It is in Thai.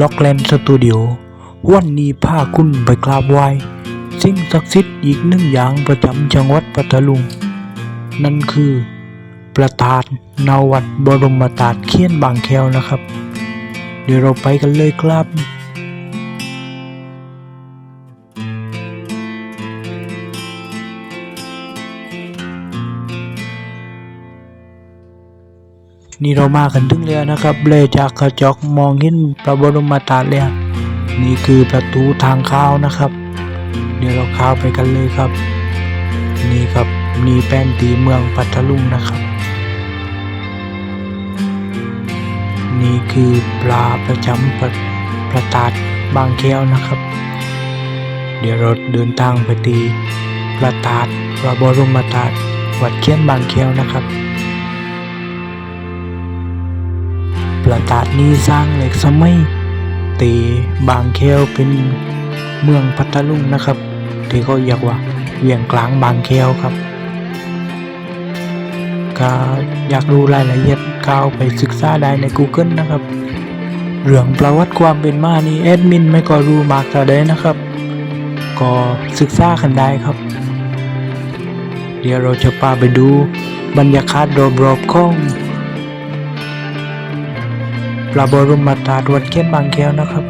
ล็อกแลนสตูดิโอวันนี้พาคุณไปกราบไหว้สิ่งศักดิ์สิทธิ์อีกหนึ่งอย่างประจำจังหวัดปัทลุง นั่นคือ ประธานนาวัดบรมตาดเขียนบางแควนะครับ เดี๋ยวเราไปกันเลยครับ นี่เรามากันถึงแล้วนะครับ เลยจากกระจกมองเห็นพระบรมธาตุแล้วนี่คือประตูทางเข้านะครับ เดี๋ยวเราเข้าไปกันเลยครับ นี่ครับนี่แป้นตีเมืองปัทลุงนะครับ นี่คือปลาประจำประประตาดบางแก้วนะครับ เดี๋ยวเราเดินทางไปตีประตาดพระบรมธาตุวัดเขียนบางแก้วนะครับ ประตาดนี้สร้างเหล็กสมัยตีบางแควเป็นเมืองพัทลุงนะครับที่เขาเรียกว่าเวียงกลางบางแควครับก็อยากรู้รายละเอียดก้าวไปศึกษาได้ใน Google นะครับ เรื่องประวัติความเป็นมานี่แอดมินไม่ก็รู้มากแต่ใดนะครับ ก็ศึกษากันได้ครับ เดี๋ยวเราจะพาไปดูบรรยากาศรอบๆของ พระบรมธาตุวัดเขียนบางแก้วนะครับ